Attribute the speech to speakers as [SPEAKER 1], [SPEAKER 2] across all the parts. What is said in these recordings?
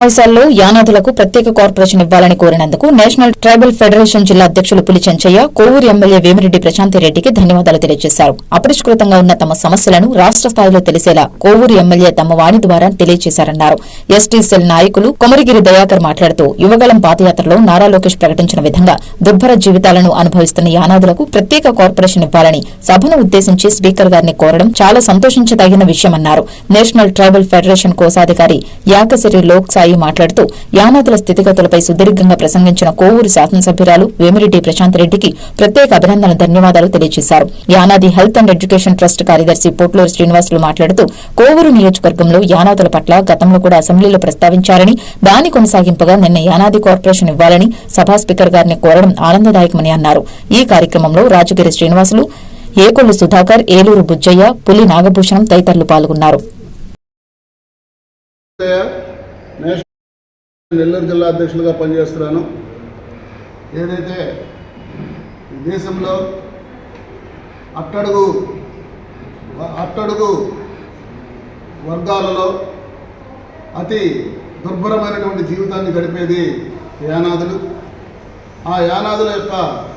[SPEAKER 1] సమావేశాల్లో యానాదులకు ప్రత్యేక కార్పొరేషన్ ఇవ్వాలని కోరినందుకు నేషనల్ ట్రైబల్ ఫెడరేషన్ జిల్లా అధ్యక్షులు పులి చెంచయ్య కోవూరు ఎమ్మెల్యే వేమిరెడ్డి ప్రశాంతి రెడ్డికి ధన్యవాదాలు తెలియజేశారు. అపరిష్కృతంగా ఉన్న తమ సమస్యలను రాష్ట్ర స్థాయిలో తెలిసేలా కోవూరు ఎమ్మెల్యే తమ వాణి ద్వారా తెలియజేశారన్నారు. ఎస్టీ సెల్ నాయకులు కొమరిగిరి దయాకర్ మాట్లాడుతూ యువగలం పాదయాత్రలో నారా లోకేష్ ప్రకటించిన విధంగా దుర్భర జీవితాలను అనుభవిస్తున్న యానాదులకు ప్రత్యేక కార్పొరేషన్ ఇవ్వాలని సభను ఉద్దేశించి స్పీకర్ గారిని కోరడం చాలా సంతోషించదగిన విషయమన్నారు. నేషనల్ ట్రైబల్ ఫెడరేషన్ కోశాధికారి యాకసిరి లోక్ సాయి మాట్లాడుతూ యానాదుల స్థితిగతులపై సుదీర్ఘంగా ప్రసంగించిన కోవూరు శాసనసభ్యురాలు వేమిరెడ్డి ప్రశాంత్ రెడ్డికి ప్రత్యేక అభినందన ధన్యవాదాలు తెలియజేశారు. Yanadi health and education trust కార్యదర్శి పోట్లూరు శ్రీనివాసులు మాట్లాడుతూ కోవూరు నియోజకవర్గంలో యానాదుల పట్ల గతంలో కూడా అసెంబ్లీలో ప్రస్తావించారని దాని కొనసాగింపుగా నిన్న యానాది కార్పొరేషన్ ఇవ్వాలని సభా స్పీకర్ గారిని కోరడం ఆనందదాయకమని అన్నారు. ఈ కార్యక్రమంలో రాజగిరి శ్రీనివాసులు ఏకొల్లు సుధాకర్ ఏలూరు బుజ్జయ్య పులి నాగభూషణం తదితరులు పాల్గొన్నారు.
[SPEAKER 2] నేషనల్ నెల్లూరు జిల్లా అధ్యక్షులుగా పనిచేస్తున్నాను. ఏదైతే దేశంలో అట్టడుగు అట్టడుగు వర్గాలలో అతి దుర్భరమైనటువంటి జీవితాన్ని గడిపేది యానాదులు. ఆ యానాదుల యొక్క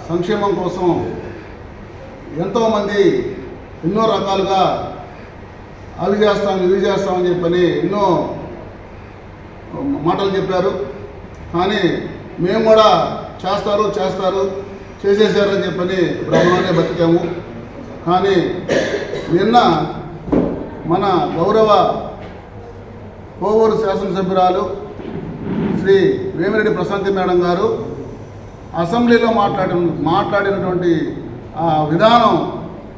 [SPEAKER 2] సంక్షేమం కోసం ఎంతోమంది ఎన్నో రకాలుగా అవి చేస్తాం ఇవి చేస్తామని చెప్పని ఎన్నో మాటలు చెప్పారు. కానీ మేము కూడా చేస్తారు చేస్తారు చేసేసారని చెప్పని భ్రమలోనే బతికాము. కానీ నిన్న మన గౌరవ కోవూరు శాసనసభ్యురాలు శ్రీ వేమిరెడ్డి ప్రశాంతి మేడం గారు అసెంబ్లీలో మాట్లాడిన మాట్లాడినటువంటి ఆ విధానం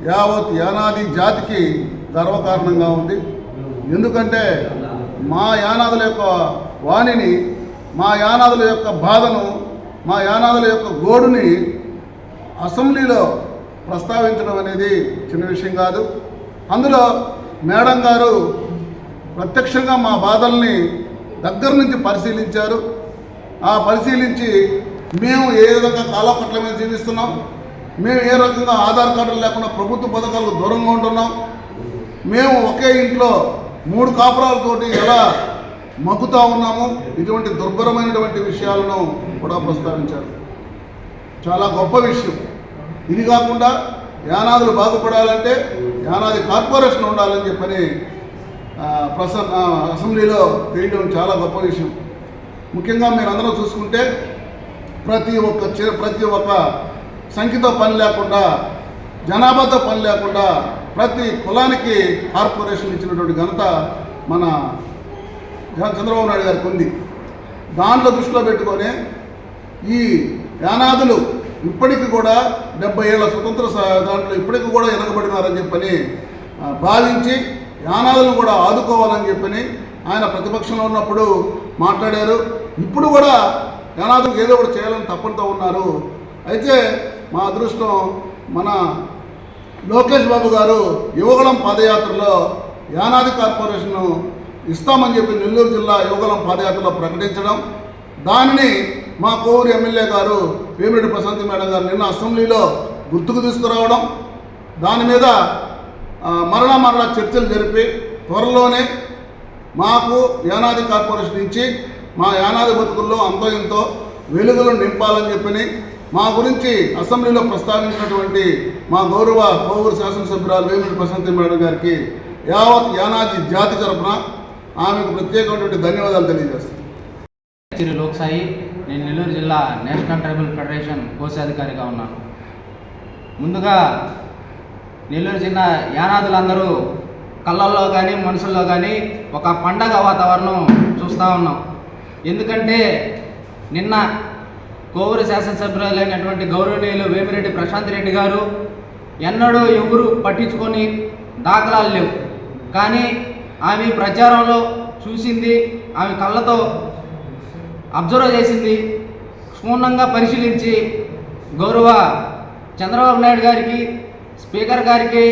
[SPEAKER 2] యావత్ యానాది జాతికి గర్వకారణంగా ఉంది. ఎందుకంటే మా యానాదుల యొక్క వాణిని మా యానాదుల యొక్క బాధను మా యానాదుల యొక్క గోడుని అసెంబ్లీలో ప్రస్తావించడం అనేది చిన్న విషయం కాదు. అందులో మేడం గారు ప్రత్యక్షంగా మా బాధల్ని దగ్గర నుంచి పరిశీలించారు. ఆ పరిశీలించి మేము ఏ విధంగా కాలపట్ల మీద జీవిస్తున్నాం? మేము ఏ రకంగా ఆధార్ కార్డులు లేకుండా ప్రభుత్వ పథకాలకు దూరంగా ఉంటున్నాం? మేము ఒకే ఇంట్లో మూడు కాపురాలతోటి ఎలా మగ్గుతా ఉన్నాము ఇటువంటి దుర్భరమైనటువంటి విషయాలను కూడా ప్రస్తావించారు. చాలా గొప్ప విషయం. ఇది కాకుండా యానాదులు బాగుపడాలంటే యానాది కార్పొరేషన్ ఉండాలని చెప్పని ప్రసన్న ప్రస అసెంబ్లీలో తెలియడం చాలా గొప్ప విషయం. ముఖ్యంగా మీరు అందరూ చూసుకుంటే ప్రతి ఒక్క ప్రతి ఒక్క సంఖ్యతో పని లేకుండా జనాభాతో పని లేకుండా ప్రతి కులానికి కార్పొరేషన్ ఇచ్చినటువంటి ఘనత మన చంద్రబాబు నాయుడు గారికి ఉంది. దాంట్లో దృష్టిలో పెట్టుకొని ఈ యానాదులు ఇప్పటికి కూడా డెబ్బై ఏళ్ళ స్వతంత్ర దాంట్లో ఇప్పటికి కూడా వెనకబడినారని చెప్పని భావించి యానాదులను కూడా ఆదుకోవాలని చెప్పని ఆయన ప్రతిపక్షంలో ఉన్నప్పుడు మాట్లాడారు. ఇప్పుడు కూడా యానాదులకు ఏదో ఒకటి చేయాలని తప్పనితో ఉన్నారు. అయితే మా అదృష్టం మన లోకేష్ బాబు గారు యువగళం పాదయాత్రలో యానాది కార్పొరేషన్ను ఇస్తామని చెప్పి నెల్లూరు జిల్లా యువగళం పాదయాత్రలో ప్రకటించడం. దానిని మా కోవూరు ఎమ్మెల్యే గారు వేమిరెడ్డి ప్రశాంతి మేడం గారు నిన్న అసెంబ్లీలో గుర్తుకు తీసుకురావడం. దాని మీద మరలా మరలా చర్చలు జరిపి త్వరలోనే మాకు యానాది కార్పొరేషన్ నుంచి మా యానాది బతుకుల్లో అంతో ఇంతో వెలుగులు నింపాలని చెప్పి మా గురించి అసెంబ్లీలో ప్రస్తావించినటువంటి మా గౌరవ కోవూరు శాసనసభ్యురాలు వేమిరెడ్డి ప్రశాంతి మేడం గారికి యావత్ యానాజీ జాతి తరపున ఆమెకు ప్రత్యేకమైనటువంటి ధన్యవాదాలు తెలియజేస్తాను
[SPEAKER 3] చిరు లోక్సాయి నేను నెల్లూరు జిల్లా నేషనల్ ట్రైబల్ ఫెడరేషన్ కోశాధికారిగా ఉన్నాను. ముందుగా నెల్లూరు జిల్లా యానాదులందరూ కళ్ళల్లో కానీ మనసుల్లో కానీ ఒక పండగ వాతావరణం చూస్తూ ఉన్నాం. ఎందుకంటే నిన్న కోవూరు శాసనసభ్యులైనటువంటి గౌరవనీయులు వేమిరెడ్డి ప్రశాంత్ రెడ్డి గారు ఎన్నడూ ఎవరు పట్టించుకొని దాఖలాలు లేవు. కానీ ఆమె ప్రచారంలో చూసింది ఆమె కళ్ళతో అబ్జర్వ్ చేసింది క్షుణ్ణంగా పరిశీలించి గౌరవ చంద్రబాబు నాయుడు గారికి స్పీకర్ గారికి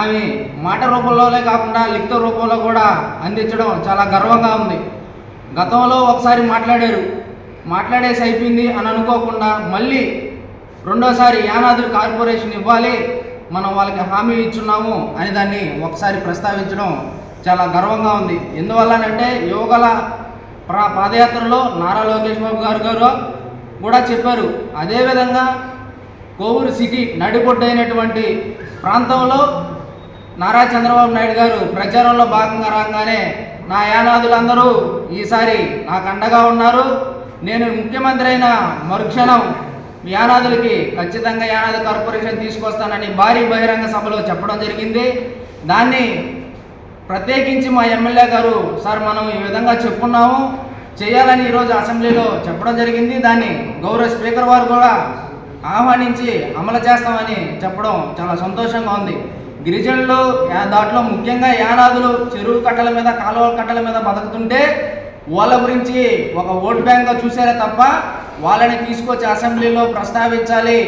[SPEAKER 3] ఆమె మాట రూపంలోనే కాకుండా లిఖిత రూపంలో కూడా అందించడం చాలా గర్వంగా ఉంది. గతంలో ఒకసారి మాట్లాడారు మాట్లాడేసి అయిపోయింది అని అనుకోకుండా మళ్ళీ రెండోసారి యానాదులు కార్పొరేషన్ ఇవ్వాలి మనం వాళ్ళకి హామీ ఇచ్చున్నాము అని దాన్ని ఒకసారి ప్రస్తావించడం చాలా గర్వంగా ఉంది. ఎందువల్లనంటే యువగల ప్రా పాదయాత్రలో నారా లోకేష్ బాబు గారు గారు కూడా చెప్పారు. అదేవిధంగా కోవూరు సిటీ నడిపొడ్డైనటువంటి ప్రాంతంలో నారా చంద్రబాబు నాయుడు గారు ప్రచారంలో భాగంగా రాగానే నా యానాదులందరూ ఈసారి నాకు అండగా ఉన్నారు. నేను ముఖ్యమంత్రి అయిన మరుక్షణం యానాదులకి ఖచ్చితంగా యానాది కార్పొరేషన్ తీసుకొస్తానని భారీ బహిరంగ సభలో చెప్పడం జరిగింది. దాన్ని ప్రత్యేకించి మా ఎమ్మెల్యే గారు సార్ మనం ఈ విధంగా చెప్పున్నాము చేయాలని ఈరోజు అసెంబ్లీలో చెప్పడం జరిగింది. దాన్ని గౌరవ స్పీకర్ వారు కూడా ఆహ్వానించి అమలు చేస్తామని చెప్పడం చాలా సంతోషంగా ఉంది. గిరిజనులు దాంట్లో ముఖ్యంగా యానాదులు చెరువు కట్టల మీద కాలువ కట్టల మీద బతుకుతుంటే వాళ్ళ గురించి ఒక ఓట్ బ్యాంక్గా చూసారే తప్ప వాళ్ళని తీసుకొచ్చి అసెంబ్లీలో ప్రస్తావించాలి.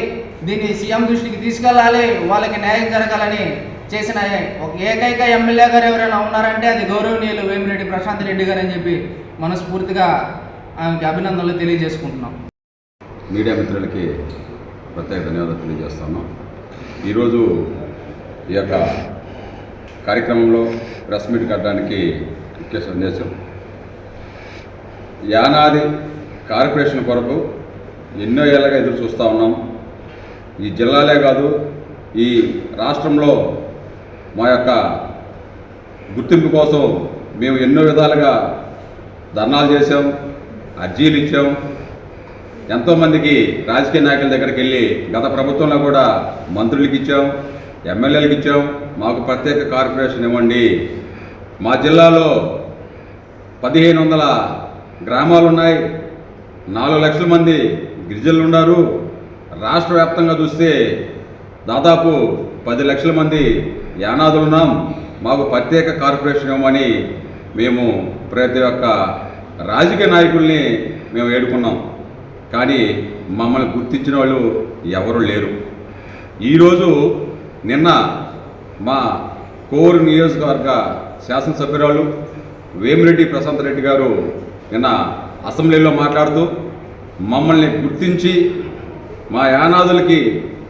[SPEAKER 3] దీన్ని సీఎం దృష్టికి తీసుకెళ్ళాలి. వాళ్ళకి న్యాయం జరగాలని చేసిన ఒక ఏకైక ఎమ్మెల్యే గారు ఎవరైనా ఉన్నారంటే అది గౌరవనీయులు వేమిరెడ్డి ప్రశాంత్ రెడ్డి గారు అని చెప్పి మనస్ఫూర్తిగా ఆమెకి అభినందనలు తెలియజేసుకుంటున్నాం.
[SPEAKER 4] మీడియా మిత్రులకి ప్రత్యేక ధన్యవాదాలు తెలియజేస్తున్నాం ఈరోజు ఈ యొక్క కార్యక్రమంలో ప్రెస్ మీట్ కట్టడానికి ముఖ్య సందేశం యానాది కార్పొరేషన్ కొరకు ఎన్నో ఏళ్ళగా ఎదురు చూస్తూ ఉన్నాం. ఈ జిల్లాలే కాదు ఈ రాష్ట్రంలో మా యొక్క గుర్తింపు కోసం మేము ఎన్నో విధాలుగా ధర్నాలు చేసాం అర్జీలు ఇచ్చాం. ఎంతోమందికి రాజకీయ నాయకుల దగ్గరికి వెళ్ళి గత ప్రభుత్వంలో కూడా మంత్రులకి ఇచ్చాం ఎమ్మెల్యేలకు ఇచ్చాం. మాకు ప్రత్యేక కార్పొరేషన్ ఇవ్వండి. మా జిల్లాలో పదిహేను వందల గ్రామాలు ఉన్నాయి నాలుగు లక్షల మంది గిరిజనులు ఉన్నారు రాష్ట్ర వ్యాప్తంగా చూస్తే దాదాపు పది లక్షల మంది యానాదులు ఉన్నాం మాకు ప్రత్యేక కార్పొరేషన్ ఇవ్వమని మేము ప్రతి ఒక్క రాజకీయ నాయకుల్ని మేము ఏడుకున్నాం కానీ మమ్మల్ని గుర్తించిన వాళ్ళు ఎవరు లేరు. ఈరోజు నిన్న మా కోరు నియోజకవర్గ శాసనసభ్యురాలు వేమిరెడ్డి ప్రశాంత్ రెడ్డి గారు నిన్న అసెంబ్లీలో మాట్లాడుతూ మమ్మల్ని గుర్తించి మా యానాదులకి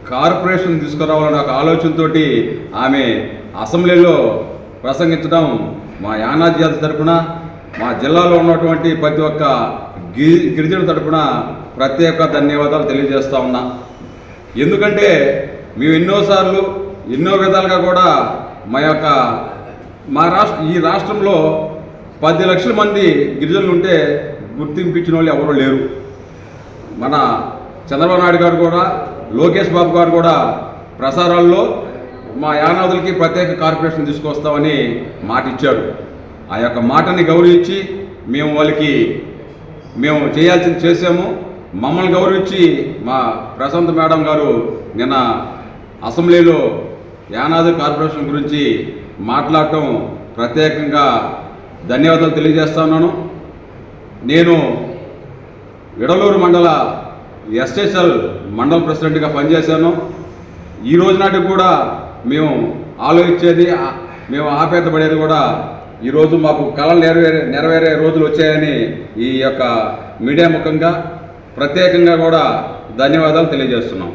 [SPEAKER 4] కార్పొరేషన్ తీసుకురావాలన్న ఒక ఆలోచనతోటి ఆమె అసెంబ్లీలో ప్రసంగించడం మా యానాది జాతి తరపున మా జిల్లాలో ఉన్నటువంటి ప్రతి ఒక్క గిరి గిరిజన తరపున ప్రత్యేక ధన్యవాదాలు తెలియజేస్తూ ఉన్నా. ఎందుకంటే మేము ఎన్నోసార్లు ఎన్నో విధాలుగా కూడా మా యొక్క మా రాష్ట్ర ఈ రాష్ట్రంలో పది లక్షల మంది గిరిజనులు ఉంటే గుర్తింపించిన వాళ్ళు ఎవరు లేరు. మన చంద్రబాబు నాయుడు గారు కూడా లోకేష్ బాబు గారు కూడా ప్రసారాల్లో మా యానాదులకి ప్రత్యేక కార్పొరేషన్ తీసుకొస్తామని మాట ఇచ్చారు. ఆ యొక్క మాటని గౌరవించి మేము వాళ్ళకి మేము చేయాల్సింది చేసాము మమ్మల్ని గౌరవించి మా ప్రశాంత్ మేడం గారు నిన్న అసెంబ్లీలో యానాది కార్పొరేషన్ గురించి మాట్లాడటం ప్రత్యేకంగా ధన్యవాదాలు తెలియజేస్తున్నాను నేను విడలూరు మండల ఎస్ఎస్ఎల్ మండల ప్రెసిడెంట్గా పనిచేశాను. ఈ రోజు నాటికి కూడా మేము ఆలోచించేది మేము ఆపేతపడేది కూడా ఈరోజు మాకు కళలు నెరవేరే నెరవేరే రోజులు వచ్చాయని ఈ యొక్క మీడియా ముఖంగా ప్రత్యేకంగా కూడా ధన్యవాదాలు తెలియజేస్తున్నాం.